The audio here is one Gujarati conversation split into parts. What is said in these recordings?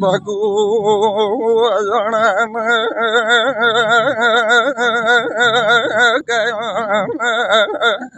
ભગુ અજણ બાપુ બાપુ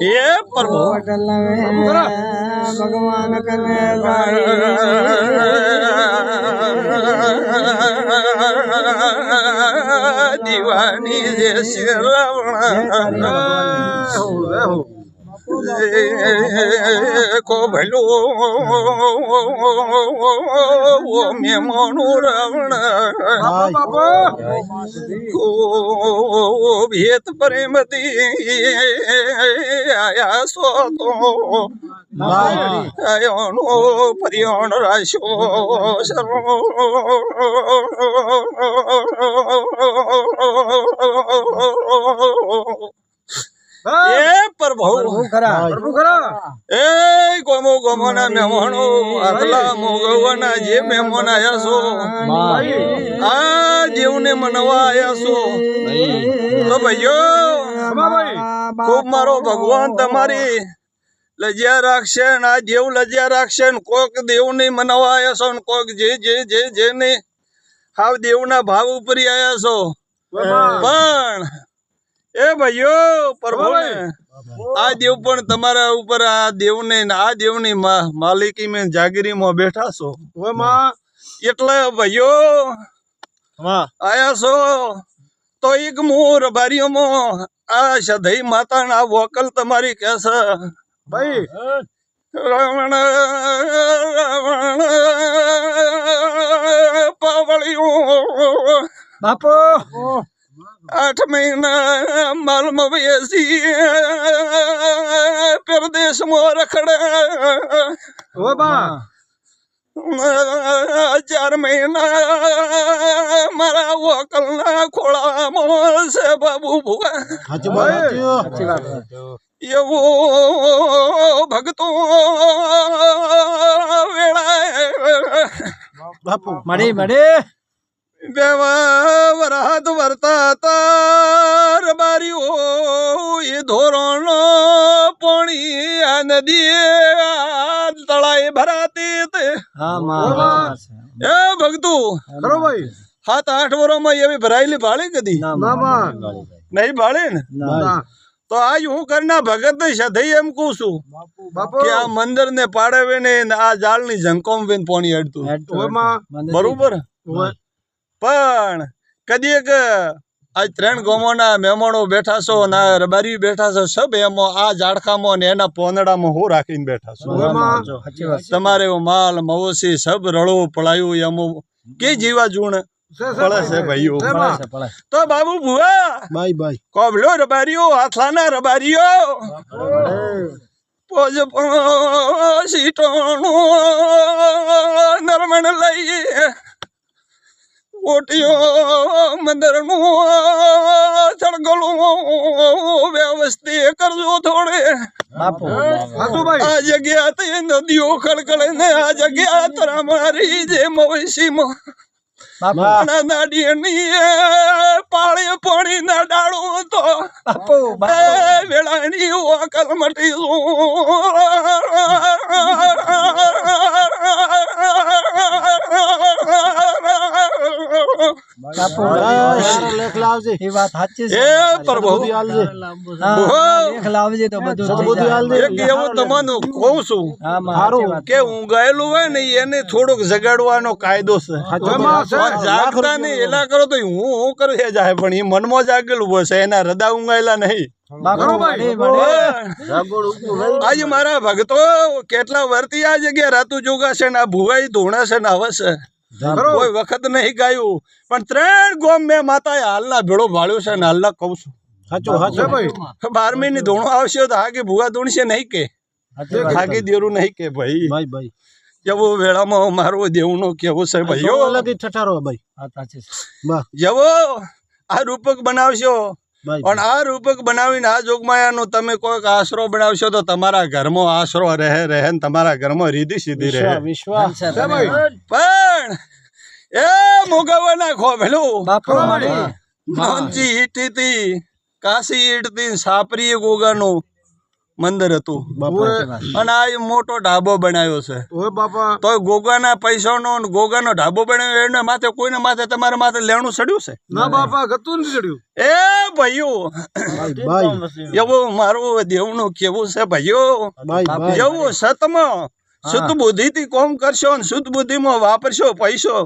એ પ્રભુ હોટલ ભગવાન કને દીવાની જે શ્રવણ કો ભલો ઓ મેમોનું રવણ ખૂબ હેત પ્રેમથી આયા સો તો આયોનો પર્યોણ રાશો સર્વ એ પ્રભુ. ખરા. એ ગોમો ગોમો ના મહેમાનો આટલા મોગવાના જે મહેમાન આયા છો આ જીવને મનવા આયા છો તો ભાઈઓ ખૂબ મારો ભગવાન તમારી. લજ્યા રાખશે ને આ દેવ લજ્યા રાખશે ને કોક દેવને મનાવવા આયા છો ને કોક જે જે જે જે ને હાવ દેવના ભાવ ઉપર આયા છો પણ એ ભાઈઓ પ્રભુ આ દેવ પણ તમારા ઉપર આ દેવને ને આ દેવની મા- માલિકી મેં જાગીરીમાં બેઠા છો. એટલે ભાઈઓ આયા છો. તો એક મોર બારીઓમાં આ સધઈ માતાના વોકલ તમારી કેસ ભાઈ. રાવણ રાવણ પાવળિયું. બાપુ. આઠ મહિના માલમાં બેસી પરદેશમાં રખડે ચાર મહિના મારા વકલના ખોળામાં છે બાબુ ભાઈ એવો ભગતો બાપુ. મળી મળી. બેવા વર્તા વરતા તાર બારીઓ એ ધોરણ પોણી આ નદી આ તળાએ ભરાતી તે. એ ભગતુ ભાઈ સાત આઠ વર્ષમાં એવી ભરાયેલી ભાળી કદી? નહીં ભાળે ને? તો આજ હું કરના ભગત ને સધઈ એમ કહું છું. બાપુ કે આ મંદિર ને પાડવે ને આ જાળની ઝંકોમ વેન પોણી અડતું. બરોબર? પણ કદી એક આજ ત્રણ ગોમોના મહેમાનો બેઠા છો ના રબારી બેઠા છો સબ એમો આ ઝાડખામાં ને એના પોનડામાં હું રાખીને બેઠા છો. તમારે માલ મવસી સબ રળો પળાયું એમો કે જીવા જૂણ? પડે છે ભાઈઓ. તો બાબુ ભુવા બાય બાય કોબલો રબારીઓ હાથલાના રબારીઓ. પોજ સીટોણું નરમણ લઈ ઓટીઓ મંદરનું ચડગલું વ્યવસ્થિત કરજો થોડે. આ જગ્યા તે નદીઓ ખળખળે ને આ જગ્યા તરા મારી જે મવેશીમાં બાપુ. ના નાડીની પાળે પાણી ના ડાળું તો વેળાની ઓકલ મટી બાપુ લેખ લાવજે. એ વાત સાચી છે. એ પ્રભુ. બધું લેખ લાવજે તો બધું બધું જાય. એક એવું તમારું કહું છું. હા માં હારું. સાચી વાત. કે ઊંઘાયેલું હોય ને એને થોડુંક જગાડવાનો કાયદો છે. જાગતા નહીં એલા કરો તો હું હું કરું જાય પણ એ મનમાં જાગેલું હોય છે એના હૃદય ઊંઘાયેલા નહીં. આજે મારા ભક્તો કેટલા વર્તી આ જગ્યા રાતું જોગાશે ને આ ભુવાઈ ધોણા છે ને હવે છે ખરો. કોઈ વખત નહીં ગાયું. પણ ત્રણ ગોમ મેં માતાએ હાલના ભેળો ભાળ્યો છે અને હાલના કહું છું. સાચું સાચું. ભાઈ બારમી ની ધૂણો આવશે તો હાગે ભૂવા ધૂણશે નહીં કે. હાગે દેરું નહીં કે ભાઈ. ભાઈ ભાઈ. જવો વેળામાં મારું દેવનું કેવો છે ભાઈઓ અલગ ઠઠારો ભાઈ. છે. આ રૂપક બનાવશો. પણ આ રૂપક બનાવીને આ જોગમાયાનો તમે કોઈક આશરો બનાવશો તો તમારા ઘરમાં આશરો રહે રહે ને તમારા ઘરમાં રીધી સીધી રહે. વિશ્વાસ. પણ એ મુગવના ખોભેલું. નોંચી ઈટીતી કાશી ઈટતી સાપરી ગોગાનું મંદિર હતું. અને આ મોટો ઢાબો બનાવ્યો છે. ઓય બાપા. તો ગોગાના પૈસાનો ને ગોગાનો ઢાબો બનાવ્યો એને માથે કોઈને માથે તમારા માથે લેણું ચડ્યું છે? ના બાપા ગતું નથી ચડ્યું એ ભાઈઓ ભાઈ ભાઈ. એવું મારું દેવનું કેવું છે ભાઈઓ. ભાઈ ભાઈ. એવું સતમાં શુદ્ધ બુદ્ધિથી કોમ કરશો ને શુદ્ધ બુદ્ધિમાં વાપરશો પૈસો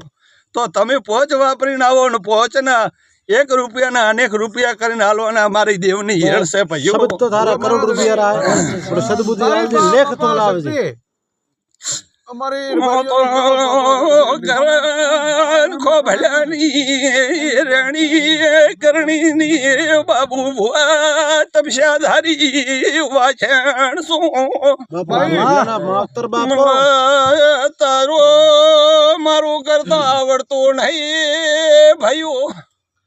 તો તમે પોચ વાપરીને આવો ને પોચના એક રૂપિયાના અનેક રૂપિયા કરીને હાલવાના અમારી દેવની હેળ છે ભાઈઓ શબ્દ તો તારા કરોડ રૂપિયા સદબુદ્ધિ લેખ તો બાબુ વાછણ બાપો તારો મારું કરતા આવડતું નહીં ભાઈઓ.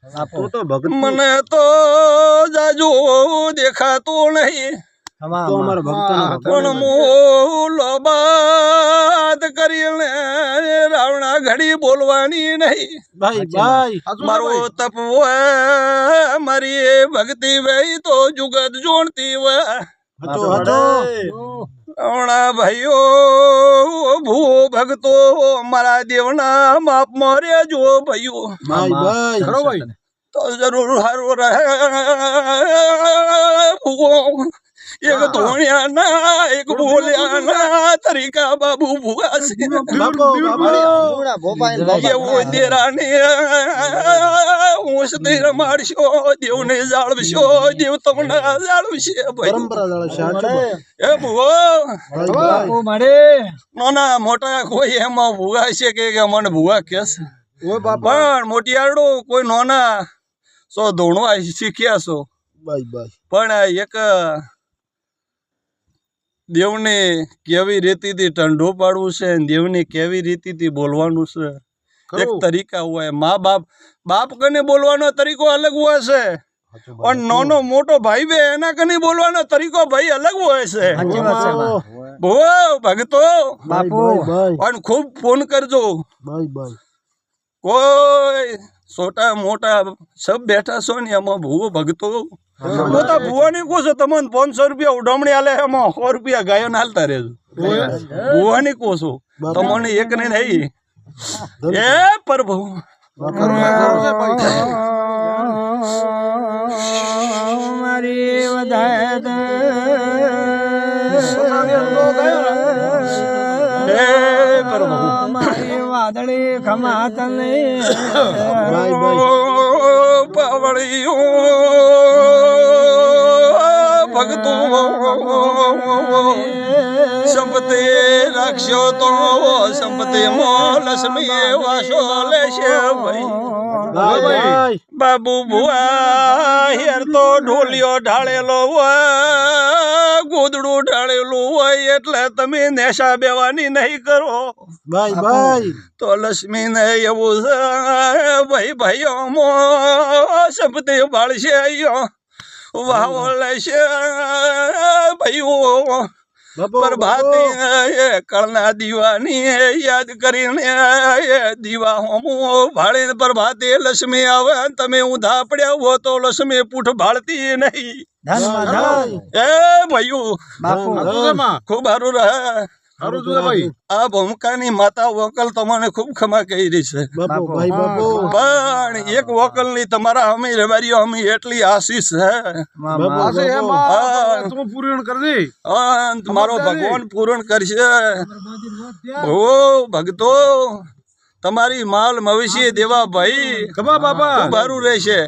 બાપુ તું તો ભગત મને તો જાજુ દેખાતું નહીં. ભક્તોના મૂલો બાદ કરીને રાવણા ઘડી બોલવાની નહીં. ભાઈ ભાઈ મારું તપ હોય મારી ભક્તિ ભાઈ તો જુગત જોણતી રાવણા ભાઈઓ ભૂ ભક્તો મારા દેવના માપ મરે જો ભાઈઓ. તો જરૂર હારું રહે એક ધોણિયા ના એક બોલ્યા ના તરીકા બાબુ ભૂવા છે દેરાને રમાડશો દેવને જાળવશો દેવ તમને જાળવશે એ ભૂવો નાના મોટા કોઈ એમાં ભૂવા છે કે કે મને ભુવા કે છે ઓય બાપા પણ મોટિયારડો કોઈ નાના સો ધોણવા શીખ્યા છો પણ એક દેવને કેવી રીતિથી ઠંડો પાડવું છે દેવને કેવી રીતિથી બોલવાનું છે? એક તરીકા હોય. મા બાપ બાપ કને બોલવાનો તરીકો અલગ હોય છે? ભાઈ. પણ નાનો મોટો ભાઈ બે એના કને બોલવાનો તરીકો ભાઈ અલગ હોય છે? સાચી વાત છે બા. ભો ભગતો બાપુ. ભાઈ ભાઈ પણ ખૂબ ફોન કરજો. ભાઈ ભાઈ. કોઈ છોટા મોટા સબ બેઠા છો ને એમાં ભૂવો ભગતો હું તો ભુવાની કહું છું તમને પાંચસો રૂપિયા ઉડામણી આલે એમાં સો રૂપિયા ગાયો હાલતા રહેજો. ભુવાની? કહું છું. તમને એક ને નહીં એ પ્રભુ. મારી વધાય હે પ્રભુ મારી વાદળી ખમાત તને ભાઈ. ભાઈ પાવળીઓ ભગતો તો સંપત્તિ મો લક્ષ્મી વાસો લેશે ભાઈ. બાબુ ભુવા હેર તો ઢોલિયો ઢાળેલો હોય. ગોદડું ઢાળેલું હોય એટલે તમે નેશા બેવાની નહીં કરો. ભાઈ ભાઈ. તો લક્ષ્મી ને એવું છે ભાઈ ભાઈઓ મો શબ્દ બાળશે અયો. વાવો લેશે ભાઈઓ. પ્રભાતી કળના દીવાની યાદ કરીને દીવા હોમું ભાળીને પ્રભાતે લક્ષ્મી આવે તમે ઊંધા પડ્યા હો તો લક્ષ્મી પૂઠ ભાળતી નહીં. એ ભાઈઓ બાપુ ખૂબ સારું રહે. આ ભૂમકાની માતા વકલ તમને ખૂબ ખમા કહી રહી છે. બાપો ભાઈ બાપો. પણ એક વકલની તમારા અમે રવારીઓ અમે એટલી આશીષ છે. હા. અંત મારો ભગવાન પૂરણ કરશે. ઓ ભક્તો. તમારી માલ મવેશી દેવા ભાઈ. ખૂબ સારું રહેશે.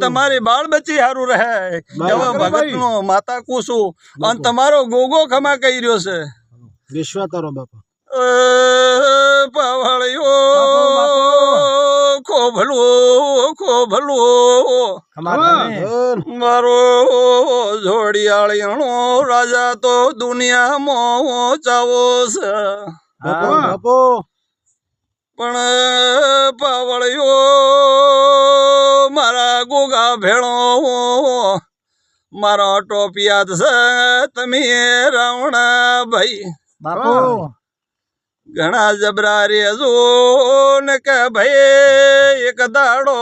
તમારી બાળ બચ્ચી સારું રહે. એવા ભગત નો માતા કુસુ અને તમારો ગોગો ખમા કહી રહ્યો છે. વિશ્વા તારો બાપા. પાવળિયો ખોભલો ખોભલું. મારો જોડિયાળીણો રાજા તો દુનિયામાં ચાવો છે. બાપુ હા. બાપુ. પણ પાવળિયો મારા ગોગા ભેળો મારો ટોપિયાત છે તમે રાવણા ભાઈ ઘણા જબરા રે જો ને કે ભાઈ એક દાડો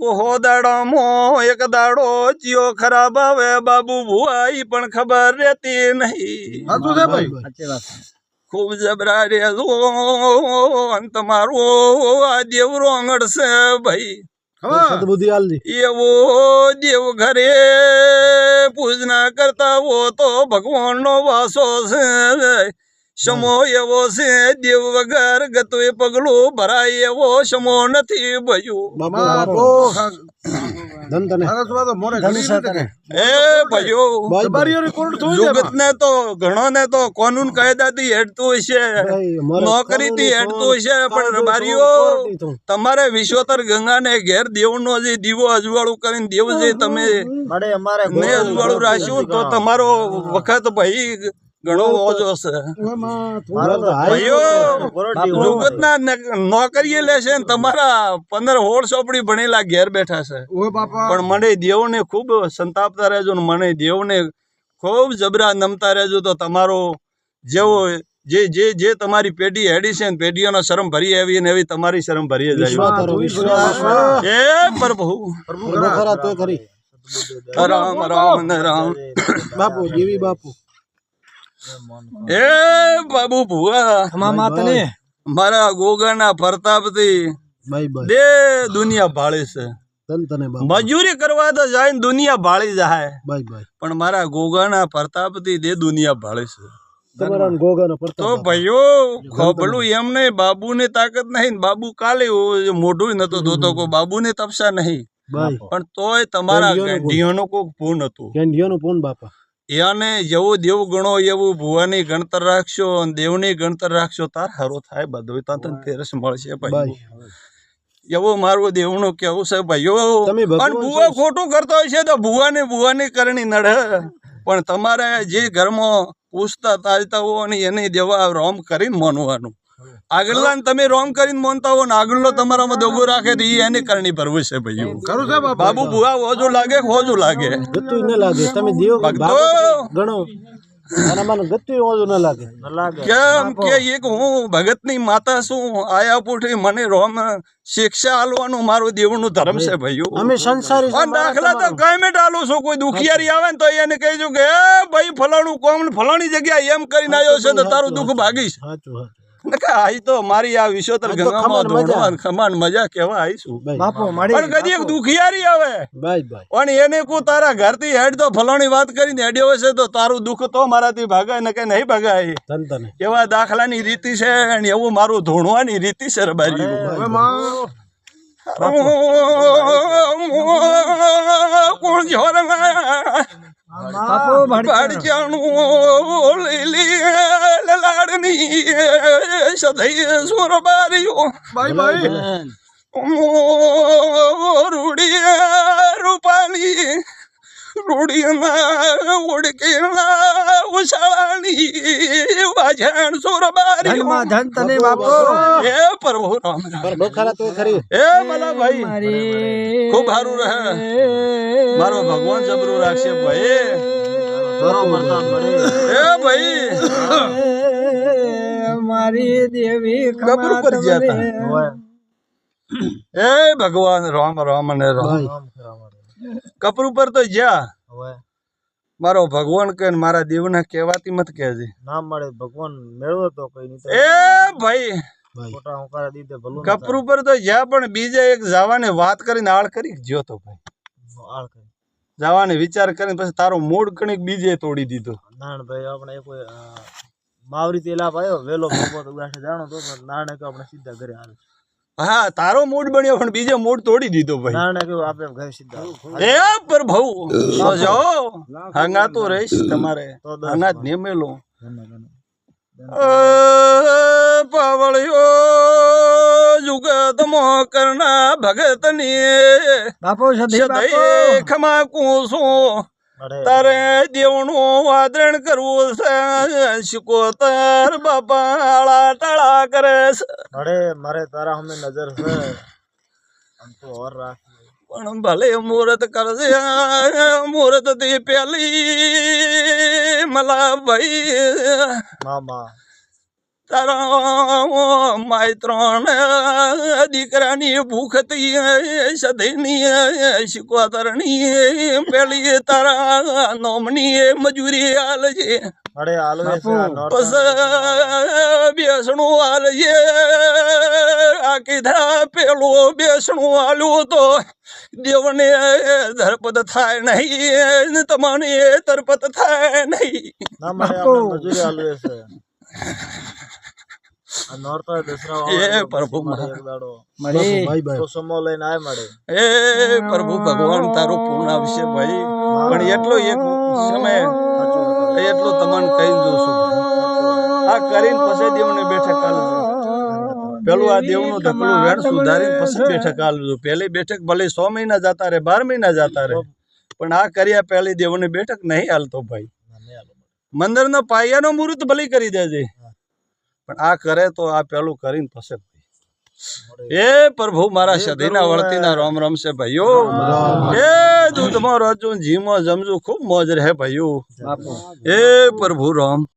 કોહો દાડો મો એક દાડો ચિયો ખરાબ આવે બાબુ ભુઆઈ પણ ખબર રહેતી નહીં. ભાઈ. સાચી વાત ખૂબ જબરા રેજો અને તમારો આ દેવ રોંગડ છે ભાઈ. એવો દેવ ઘરે પૂજના કરતા હો તો ભગવાનનો વાસો છે સમો એવો છે દેવ વગર ગતું પગલું ભરાય એવો સમો નથી ભયું. જુગત ને તો ઘણો ને તો કોનું કાયદાથી હેડતું હશે. ભાઈ, મારે નોકરીથી કાળું હેડતું હશે પણ કાળું તમારે વિશ્વતર ગંગાને ઘેર દેવનો જે દીવો અજવાળું કરીને દેવ જે તમે અજવાળું રાખ્યું તો તમારો વખત ભાઈ ઘણો ઓછો છે નોકરીએ લેશે ને તમારા પંદર હોળ સોપડી ભણેલા ઘેર બેઠા છે. પણ મને દેવને ખૂબ સંતાપતા રહેજો ને મને દેવને ખૂબ જબરા નમતા રહેજો તો તમારો જેવો જે જે જે તમારી પેઢી હેડી છે ને પેઢીઓનો શરમ ભરી આવી ને એવી તમારી શરમ ભરી જાય. એ પ્રભુ. રામ રામ રામ. બાપુ જેવી બાપુ. એ બાબુ ભુવા. ખમા માં તને મારા ગોગાના પ્રતાપથી દે દુનિયા ભાળી છે. મજૂરી કરવા તો જાય ને દુનિયા ભાળી જાય. પણ મારા ગોગાના પ્રતાપથી દે દુનિયા ભાળી છે. તો ભાઈઓ ખોબલું એમ નહીં બાબુની તાકાત નહીં ને બાબુ કાલે મોઢું નતો ધોતો કો બાબુની તપસા નહીં. પણ તોય તમારા ગુણ. ગંઢિયાનું કોક હતું ફોન બાપા? એને જેવું દેવ ગણો એવું ભુવાની ગણતર રાખશો અને દેવની ગણતર રાખશો તાર હારો થાય. બધું તાર તેરસ મળશે ભાઈ. એવું મારું દેવનું કેવું છે ભાઈઓ પણ ભુવા ખોટું કરતો હોય છે તો ભુવાને ભુવાની કરણી નડે. પણ તમારે જે ઘરમાં પૂછતા તાજતા હો અને એને દેવા રોમ કરીને માનવાનું. આગળના તમે રોમ કરીને મોનતા હો ને આગળનો તમારામાં દોગો રાખે તો એ એની કરણી ભરવું છે ભાઈઓ બાબુ ભુવા હોજો લાગે કે ઓજું લાગે? ગતું ન લાગે. તમે દેવ ભક્તો! ગણો. કેમ કે એક હું ભગતની માતા છું આયા પૂઠી મને રોમ શિક્ષા આલવાનું મારું દેવનું ધર્મ છે ભાઈઓ અમે સંસારી દાખલા તો કઈ આલું છું કોઈ દુખિયારી આવે ને તો એને કહીશું કે ભાઈ ફલાણું કોમ ફલાણી જગ્યાએ એમ કરીને આવ્યો છે તો તારું દુઃખ ભાગીશ. સાચું. આઈ તો મારી આ તો ગંગામાં ખમાન મજા. ધોળવાન ખમાન મજા કેવા આવીશું પણ કદી એક દુખિયારી આવે. પણ એને કો તારા ઘરથી હેડ તો ફલાણી વાત કરીને હેડ્યો હશે તો તારું દુઃખ તો મારાથી ભાગાય ને કે નહીં ભાગાય? એવા દાખલાની રીતિ છે અને એવું મારું ધોણવાની રીતિ છે રબારી. કોણ જોર બાપુ લીલી લાડની સદૈ સુરબારીઓ રૂડી રૂપાલી રૂડીના ઉડકીના ઉછાળાની વાજણ સુરબારીઓ ધનમાં ધન તને બાપુ. હે પ્રભુ રામ રામ પર બહુ ખરા તો ખરી. હે ભલા ભાઈ ખૂબ સારું રહે. મારો ભગવાન જબરું રાખશે ભાઈ. ભાઈ. મારી દેવી પર ગયા. ભગવાન રામ રામ અને રામ. કપર ઉપર તો જ્યાં મારો ભગવાન કે ને મારા દેવના કહેવાતી મત કહેજે. ના મળે ભગવાન મેળવો તો કઈ નહીં એ ભાઈ. ન કપર ઉપર તો જ્યાં પણ બીજે એક જવાને વાત કરીને આળ કરી ગયો તો ભાઈ. આળ કરી. જવાને વિચાર કરીને પછી તારો મૂડ કણીક બીજે તોડી દીધો. નારણભાઈ આપણે કોઈ માવરી તેલ આપ આવ્યો વેલો ભોગવો તો ગાંઠે જાણો તો નાણે કે આપણે સીધા ઘરે આવે હા તારો મૂડ બન્યો પણ બીજે મૂડ તોડી દીધો ભાઈ. નાણે કે આપણે ઘરે સીધા એ પર પ્રભુ તો જાઓ હંગાતો રહીશ તમારે હંગાત ધન્ય. પાવળિયો જુગત મો કરના ભગતની. બાપુ સદૈ ખમા મળે તારે દેવનું વાદરણ કરવું છે. શિકોતર બાપા આળા ટાળા કરે છે. મારે તારા સામે નજર છે. આમ તો ઓર રાખ. પણ ભલે મુહૂર્ત કરજે મુહૂર્તથી પેલી મલા ભાઈ મામા તારા માય ત્રણ દીકરાની ભૂખ હતી સદૈની શિકોતરની પેલી તારા નોમની મજૂરી આલજે મળે છે પસ બેસણું આલજે આ કીધા પેલું બેસણું આલ્યું તો દેવને ધરપત થાય નહીં તમને તરપત થાય નહીં. નોરતા દસરા એ પ્રભુ મળે એક દાડો. મળી. ભાઈ ભાઈ. તો સમો લઈને આય મળે એ પ્રભુ ભગવાન તારું પૂર્ણ આવશે ભાઈ. પણ એટલો એક સમય એટલો તમને કહી દઉં છું આ કરીને પછી દેવને બેઠક પેલું આ દેવનું ઢકલું વેણ સુધારી પછી બેઠક આલજો પહેલી બેઠક ભલે સો મહિના જતા રહે બાર મહિના જતા રહે પણ આ કર્યા પહેલી દેવની બેઠક નહીં હાલતો ભાઈ. મંદિરનો પાયાનો મુહૂર્ત ભલે કરી દેજે. પણ આ કરે તો આ પેલું કરીને પછી એ પ્રભુ મારા સદીના વળતીના રામ રોમ છે ભાઈઓ. એ દૂધમાં રોજુ જીમાં જમજુ ખૂબ મોજ રહે ભાઈઓ. એ પ્રભુ રામ.